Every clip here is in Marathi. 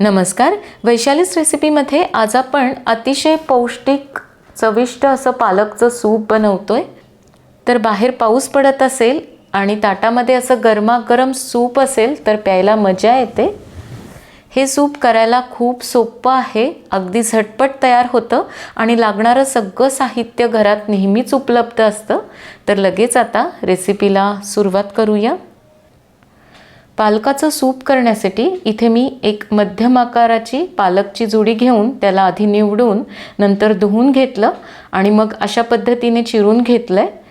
नमस्कार. वैशालीस रेसिपीमध्ये आज आपण अतिशय पौष्टिक चविष्ट असं पालकचं सूप बनवतोय. तर बाहेर पाऊस पडत असेल आणि ताटामध्ये असं गरमागरम सूप असेल तर प्यायला मजा येते. हे सूप करायला खूप सोपं आहे अगदी झटपट तयार होतं आणि लागणारं सगळं साहित्य घरात नेहमीच उपलब्ध असतं. तर लगेच आता रेसिपीला सुरुवात करूया. पालकाचं सूप करण्यासाठी इथे मी एक मध्यम आकाराची पालकची जुडी घेऊन त्याला आधी निवडून नंतर धुवून घेतलं आणि मग अशा पद्धतीने चिरून घेतलं आहे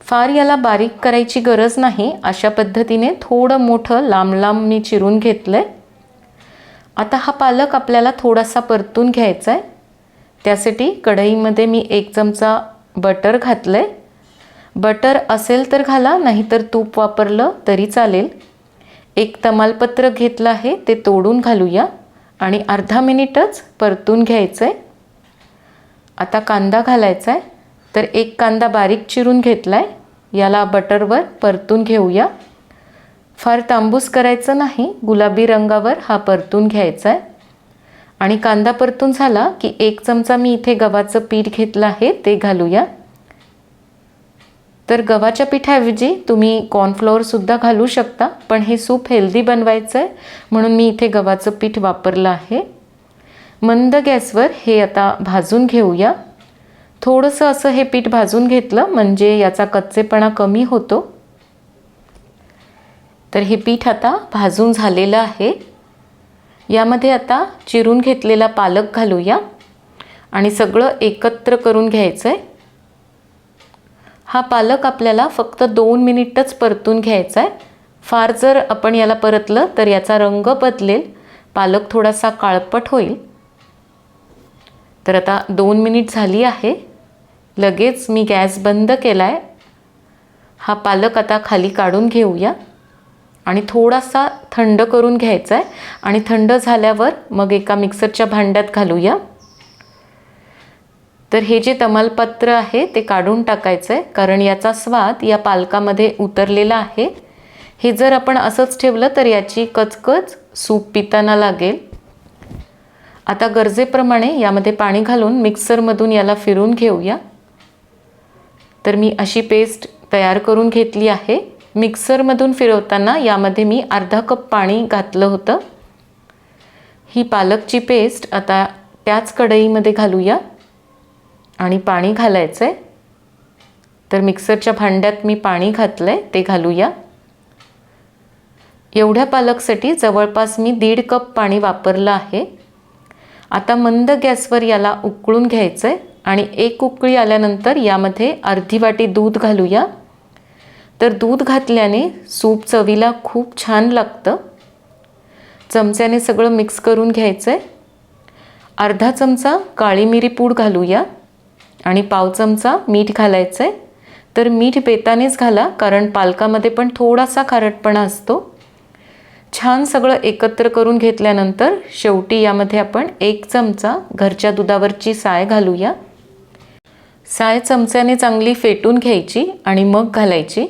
फार याला बारीक करायची गरज नाही. अशा पद्धतीने थोडं मोठं लांब लांब मी चिरून घेतलं आहे आता हा पालक आपल्याला थोडासा परतून घ्यायचा आहे त्यासाठी कढईमध्ये मी एक चमचा बटर घातलं आहे बटर असेल तर घाला नाहीतर तूप वापरलं तरी चालेल. एक तमालपत्र घेतलं आहे ते तोडून घालूया. आणि अर्धा मिनिटच परतून घ्यायचं आहे आता कांदा घालायचा आहे तर एक कांदा बारीक चिरून घेतला आहे याला बटरवर परतून घेऊया. फार तांबूस करायचं नाही गुलाबी रंगावर हा परतून घ्यायचा आहे आणि कांदा परतून झाला की एक चमचा मी इथे गव्हाचं पीठ घेतलं आहे ते घालूया. तर गव्हाच्या पिठाऐवजी तुम्ही कॉर्नफ्लॉवरसुद्धा घालू शकता पण हे सूप हेल्दी बनवायचं आहे म्हणून मी इथे गव्हाचं पीठ वापरलं आहे. मंद गॅसवर हे आता भाजून घेऊया. थोडंसं असं हे पीठ भाजून घेतलं म्हणजे याचा कच्चेपणा कमी होतो. तर हे पीठ आता भाजून झालेलं आहे. यामध्ये आता चिरून घेतलेला पालक घालूया. आणि सगळं एकत्र करून घ्यायचं आहे हा पालक आपल्याला फक्त दोन मिनिटच परतून घ्यायचा आहे फार जर आपण याला परतलं तर याचा रंग बदलेल. पालक थोडासा काळपट होईल. तर आता दोन मिनिट झाली आहे. लगेच मी गॅस बंद केला आहे हा पालक आता खाली काढून घेऊया. आणि थोडासा थंड करून घ्यायचा आहे आणि थंड झाल्यावर मग एका मिक्सरच्या भांड्यात घालूया. तर हे जे तमालपत्र आहे ते काढून टाकायचं आहे कारण याचा स्वाद या पालकामध्ये उतरलेला आहे. हे जर आपण असंच ठेवलं तर याची कचकच सूप पिताना लागेल. आता गरजेप्रमाणे यामध्ये पाणी घालून मिक्सरमधून याला फिरून घेऊया. तर मी अशी पेस्ट तयार करून घेतली आहे. मिक्सरमधून फिरवताना यामध्ये मी अर्धा कप पाणी घातलं होतं. ही पालकची पेस्ट आता त्याच कढईमध्ये घालूया. आणि पाणी घालायचं आहे तर मिक्सरच्या भांड्यात मी पाणी घातलं आहे ते घालूया. एवढ्या पालकसाठी जवळपास मी दीड कप पाणी वापरलं आहे. आता मंद गॅसवर याला उकळून घ्यायचं आहे आणि एक उकळी आल्यानंतर यामध्ये अर्धी वाटी दूध घालूया. तर दूध घातल्याने सूप चवीला खूप छान लागतं. चमच्याने सगळं मिक्स करून घ्यायचं आहे अर्धा चमचा काळी मिरी पूड घालूया. आणि पाव चमचा मीठ घालायचं आहे तर मीठ बेतानेच घाला कारण पालकामध्ये पण थोडासा खारटपणा असतो. छान सगळं एकत्र करून घेतल्यानंतर शेवटी यामध्ये आपण एक चमचा घरच्या दुधावरची साय घालूया. साय चमच्याने चांगली फेटून घ्यायची आणि मग घालायची.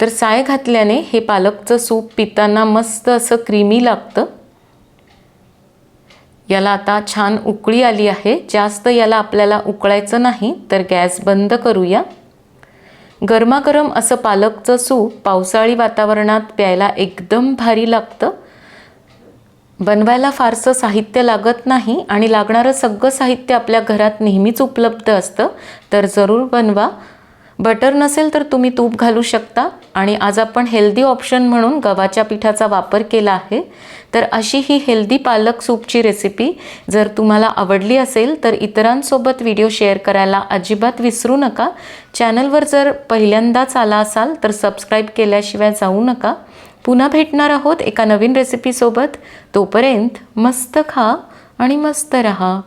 तर साय घातल्याने हे पालकचं सूप पिताना मस्त असं क्रीमी लागतं. याला आता छान उकळी आली आहे. जास्त याला आपल्याला उकळायचं नाही तर गॅस बंद करूया. गरमागरम असं पालकचं सूप पावसाळी वातावरणात प्यायला एकदम भारी लागतं. बनवायला फारसं साहित्य लागत नाही आणि लागणारं सगळं साहित्य आपल्या घरात नेहमीच उपलब्ध असतं. तर जरूर बनवा. बटर नसेल तर तुम्ही तूप घालू शकता. आणि आज आपण हेल्दी ऑप्शन म्हणून गव्हाच्या पिठाचा वापर केला आहे. तर अशी ही हेल्दी पालक सूपची रेसिपी जर तुम्हाला आवडली असेल तर इतरांसोबत व्हिडिओ शेअर करायला अजिबात विसरू नका. चॅनलवर जर पहिल्यांदाच आला असाल तर सबस्क्राईब केल्याशिवाय जाऊ नका. पुन्हा भेटणार आहोत एका नवीन रेसिपीसोबत तोपर्यंत मस्त खा आणि मस्त रहा.